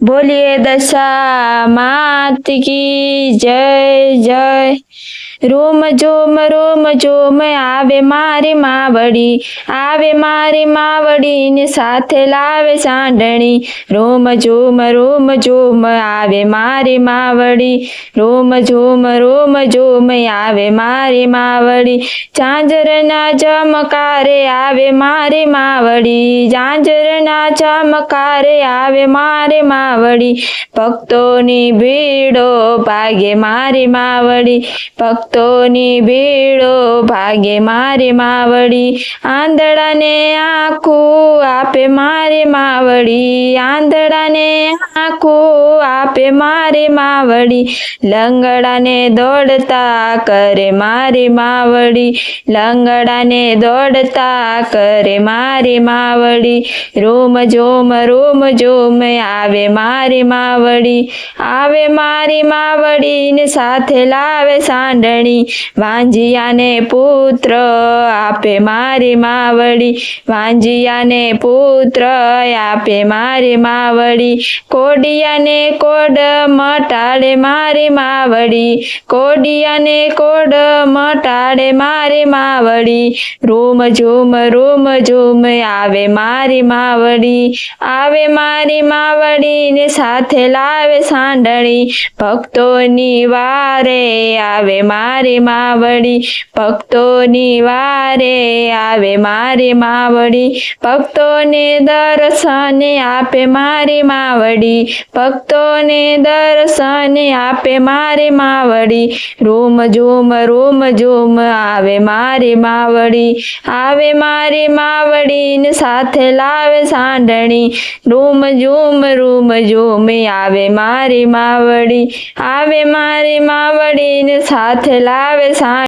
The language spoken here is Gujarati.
બોલીએ દશા માત કી જય જય. રોમ જોમ રોમ જોમ, આવે મારી માવડી, આવે મારી માવડી ને સાથે લાવે સાંડણી રોમ જોમ રોમ જોમ, આવે મારી માવડી. રોમ જોમ રોમ જોમ, આવે મારી માવડી. ઝાંઝરના ચમકારે આવે મારી માવડી. ઝાંઝરના ચમકારે આવે મારી માવડી ભક્તોની ભીડો ભાગે મારી માવડી. ભક્તોની ભીડો ભાગે મારી માવડી. આંધળાને આખું આપે મારી માવડી. આંધળાને આખું આપે મારી માવડી. લંગડાને દોડતા કરે મારી માવડી. લંગડાને દોડતા કરે મારી માવડી. રોમ જોમ રોમ જોમ આવે મારી માવડી, આવે મારી માવડીને સાથે લાવે સાંડણી. વાંજિયાને પુત્ર આપે મારી માવડી, વાંજિયાને પુત્ર આપે મારી માવડી. કોડિયાને કોડ મટાડે મારી માવડી, કોડિયાને કોડ મટાડે મારી માવડી. રૂમ ઝૂમ, રૂમ ઝુમ, આવે મારી માવડી, આવે મારી માવડી. ને સાથે લાવે સાંડણી. ભક્તોની વારે આવે મારી માવડી. ભક્તોની વારે આવે મારી માવડી. ભક્તોને દર્શને આપે મારી માવડી. ભક્તોને દર્શને આપે મારી માવડી. રૂમ ઝૂમ રૂમ ઝૂમ આવે મારી માવડી. આવે મારી માવડી ને સાથે લાવે સાંડણી. રૂમ ઝૂમ રૂમ ઝુમ આવે મારી માવડી આવે મારી માવડીને સાથે લાવે સાંડ